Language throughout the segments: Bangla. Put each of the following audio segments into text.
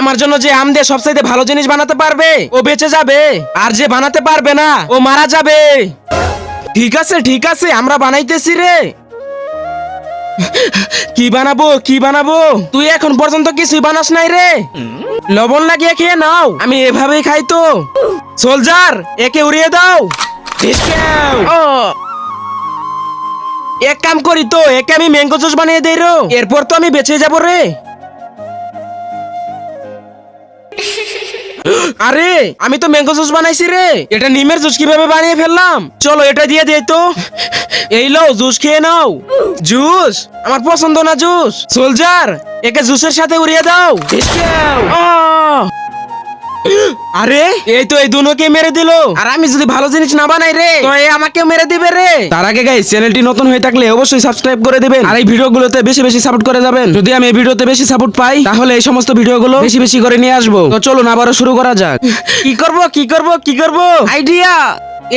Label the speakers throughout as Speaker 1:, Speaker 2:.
Speaker 1: আমার জন্য যে আম দিয়ে সবচাইতে ভালো জিনিস বানাতে পারবে, ও বেঁচে যাবে। আর যে বানাতে পারবে না, ও মারা যাবে। ঠিক আছে ঠিক আছে, আমরা বানাইতেছি রে। কি বানাবো কি বানাবো? তুই এখন পর্যন্ত কিছুই বানাস নাই রে। লবণ লাগিয়ে খেয়ে নাও, আমি এভাবেই খাই তো। সোলজার, একে উড়িয়ে দাও। এক কাম করি তো, একে আমি ম্যাঙ্গো জুস বানিয়ে দেই রো। এরপর তো আমি বেঁচে যাব রে। আরে, আমি তো ম্যাঙ্গো জুস বানাইছি রে। এটা নিমের জুস কীভাবে বানিয়ে ফেললাম? চলো, এটা দিয়ে দে তো। এই লও, জুস খেয়ে নাও। জুস? আমার পছন্দ না জুস। সোলজার, একে জুসের সাথে উড়িয়ে দাও! আরে? এই তো এই দুনোকে মেরে দিল। আর আমি যদি ভালো জিনিস না বানাই রে তো এ আমাকেও মেরে দিবে রে। তার আগে গাইস চ্যানেলটি নতুন হয়ে থাকলে অবশ্যই সাবস্ক্রাইব করে দিবেন। আর এই ভিডিওগুলোতে বেশি বেশি সাপোর্ট করে যাবেন। যদি আমি এই ভিডিওতে বেশি সাপোর্ট পাই তাহলে এই সমস্ত ভিডিওগুলো বেশি বেশি করে নিয়ে আসব। তো চলুন আবারও শুরু করা যাক। কি করব কি করব কি করব? আইডিয়া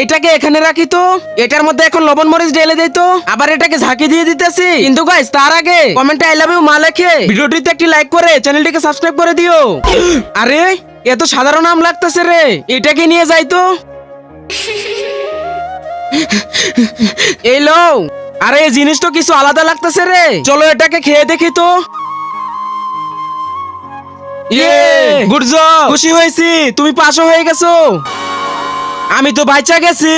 Speaker 1: এটাকে এখানে রাখি তো। এটার মধ্যে এখন লবণ মরিচ ঢেলে দেই তো। আবার এটাকে ঝাঁকি দিয়ে দিতেছি। কিন্তু গাইস তার আগে কমেন্টে আই লাভ ইউ মা লেখে। ভিডিওটিতে একটি লাইক করে চ্যানেলটিকে সাবস্ক্রাইব করে দিও। আরে? এ তো সাধারণ আম লাগতেছে রে। এটাকে নিয়ে যাই তো। এই আরে এই জিনিস তো কিছু আলাদা লাগতেছে রে। চলো এটাকে খেয়ে দেখি তো। ইয়ে গুড জব খুশি হয়েছি। তুমি পাশও হয়ে গেছো। আমি তো বাইচা গেছি।